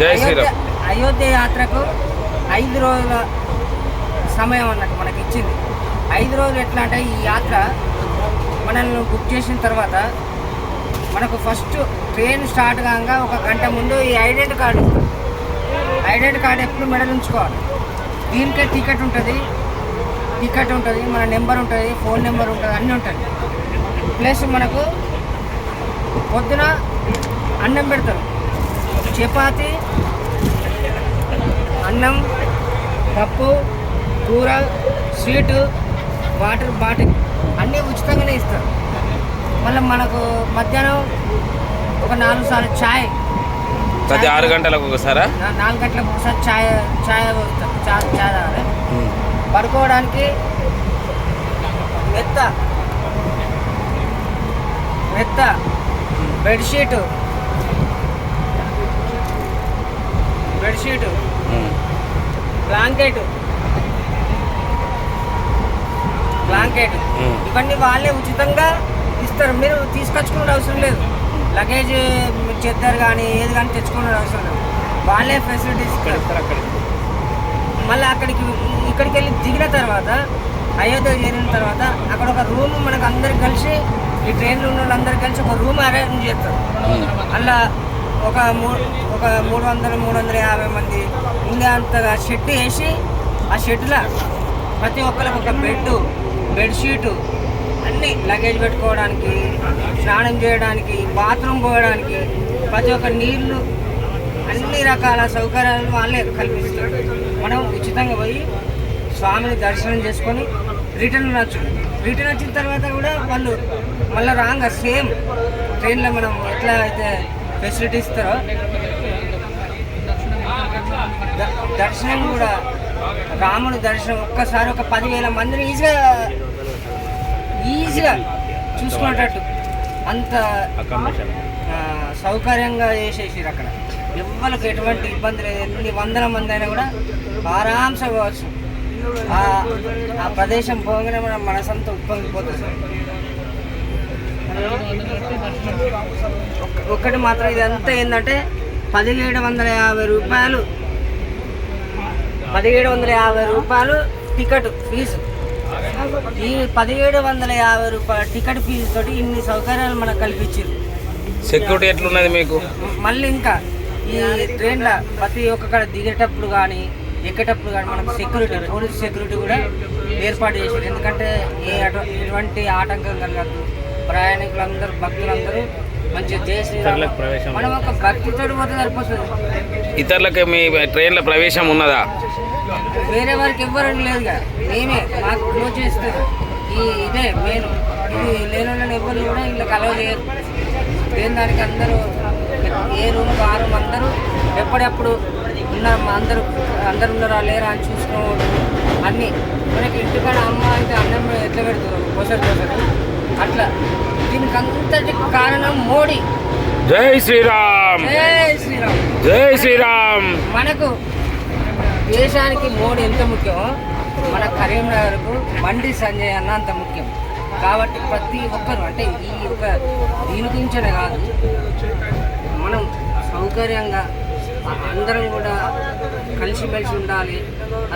జై అయోధ్య శ్రీరామ్. అయోధ్య యాత్రకు ఐదు రోజుల సమయం అన్నట్టు మనకి ఇచ్చింది ఐదు రోజులు ఎట్లా అంటే ఈ యాత్ర మనల్ని బుక్ చేసిన తర్వాత మనకు ఫస్ట్ ట్రైన్ స్టార్ట్ కాగా ఒక గంట ముందు ఈ ఐడెంటి కార్డు ఐడెంటి కార్డు ఎప్పుడు మెడల్ ఉంచుకోవాలి? దీనికే టికెట్ ఉంటుంది టికెట్ ఉంటుంది మన నెంబర్ ఉంటుంది ఫోన్ నెంబర్ ఉంటుంది అన్నీ ఉంటుంది ప్లస్ మనకు పొద్దున అన్నం పెడతారు. చపాతి అన్నం పప్పు కూర స్వీటు వాటర్ బాటిల్ అన్నీ ఉచితంగానే ఇస్తారు. మళ్ళీ మనకు మధ్యాహ్నం ఒక నాలుగు సార్లు ఛాయ్ ప్రతి ఆరు గంటలకు ఒకసారా? నాలుగు గంటలకు ఒకసారి ఛాయ్ ఛాయ్ ఛాయ్ తాగాలి. పడుకోవడానికి మెత్త మెత్త బెడ్షీటు బెడ్షీటు బ్లాంకెట్. బ్లాంకెట్. ఇవన్నీ వాళ్ళే ఉచితంగా ఇస్తారు. మీరు తీసుకొచ్చుకునే అవసరం లేదు. లగేజ్ చెద్దరు కానీ ఏది కానీ తెచ్చుకునే అవసరం లేదు. వాళ్ళే ఫెసిలిటీస్ ఇస్తారు. మళ్ళీ అక్కడికి ఇక్కడికి వెళ్ళి దిగిన తర్వాత అయోధ్య చేరిన తర్వాత అక్కడ ఒక రూమ్ మనకు అందరికి కలిసి ఈ ట్రైన్లో ఉన్న వాళ్ళందరికీ కలిసి ఒక రూమ్ అరేంజ్ చేస్తారు. అలా ఒక మూ ఒక మూడు వందలు మూడు వందల యాభై మంది ఉండే అంతగా షెడ్ వేసి ఆ షెడ్లో ప్రతి ఒక్కరికి ఒక బెడ్ బెడ్షీటు అన్నీ లగేజ్ పెట్టుకోవడానికి స్నానం చేయడానికి బాత్రూమ్ పోయడానికి ప్రతి ఒక్క నీళ్ళు అన్ని రకాల సౌకర్యాలు వాళ్ళే కల్పిస్తారు. మనం ఉచితంగా పోయి స్వామిని దర్శనం చేసుకొని రిటర్న్ వచ్చు రిటర్న్ వచ్చిన తర్వాత కూడా వాళ్ళు మళ్ళీ రాగా సేమ్ ట్రైన్లో మనం ఎట్లా అయితే ఫెసిలిటీ ఇస్తారో? దర్శనం కూడా రాముడి దర్శనం ఒక్కసారి ఒక పదివేల మందిని ఈజీగా ఈజీగా చూసుకునేటట్టు. అంత సౌకర్యంగా చేసేసారు అక్కడ. ఎవ్వరికి ఎటువంటి ఇబ్బంది లేదు. ఎన్ని వందల మంది అయినా కూడా ఆరాంస పోవచ్చు. ఆ ఆ ప్రదేశం పోగానే మన మనసంతా ఉప్పొంగిపోతుంది. ఒక్కటి మాత్రం ఇదంతా ఏంటంటే పదిహేడు వందల యాభై రూపాయలు. పదిహేడు వందల యాభై రూపాయలు టికెట్ ఫీజు. ఈ పదిహేడు వందల యాభై రూపాయల టికెట్ ఫీజు తోటి ఇన్ని సౌకర్యాలు మనకు కల్పించారు. సెక్యూరిటీ ఎట్లున్నది మీకు? మళ్ళీ ఇంకా ఈ ట్రైన్లో ప్రతి ఒక్క కాడ దిగేటప్పుడు కానీ ఎక్కేటప్పుడు కానీ మనకు సెక్యూరిటీ పోలీస్ సెక్యూరిటీ కూడా ఏర్పాటు చేశారు. ఎందుకంటే ఏ ఎటువంటి ఆటంకం కలగద్దు. ప్రయాణికులందరూ భక్తులందరూ మనం ఒక భక్తితో పోతే సరిపోతుంది. ఇతరులకు మీ ట్రైన్ల ప్రవేశం ఉన్నదా? వేరే వారికి ఎవ్వరు లేదుగా. మేమే మాకు క్లోజ్ చేస్తారు ఈ ఇదే మెయిన్. ఇది లేని ఎవ్వరు కూడా ఇలా కలవ చేయరు. దేని దానికి అందరూ ఏ రూమ్ ఆ రూమ్ అందరూ ఎప్పుడెప్పుడు ఉన్నారు అందరూ అందరు ఉన్నారా లేరా అని చూసుకోవడం అన్నీ. మనకి ఇంటికాడ అమ్మ అయితే అన్నం ఎట్లా అట్లా దీనికి అంతటి కారణం మోడీ. జై శ్రీరామ్. జై శ్రీరామ్. జై శ్రీరామ్. మనకు దేశానికి మోడీ ఎంత ముఖ్యమో మన కరీంనగర్కు బండి సంజయ్ అన్న అంత ముఖ్యం. కాబట్టి ప్రతి ఒక్కరు అంటే ఈ ఒక దీని గురించనే కాదు మనం సౌకర్యంగా అందరం కూడా కలిసిమెలిసి ఉండాలి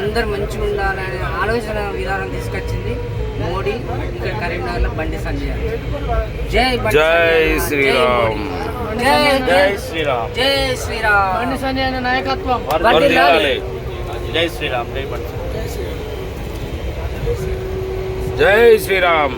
అందరు మంచిగా ఉండాలి అనే ఆలోచన విధానం తీసుకొచ్చింది మోడీ ఇక్కడ కరీంనగర్లో బండి సంజయ్. జై బండి జై. శ్రీరామ్. జై శ్రీరామ్ జై శ్రీరామ్ బండి సంజయ్ నాయకత్వం. జై శ్రీరామ్ జై బండి జై శ్రీరామ్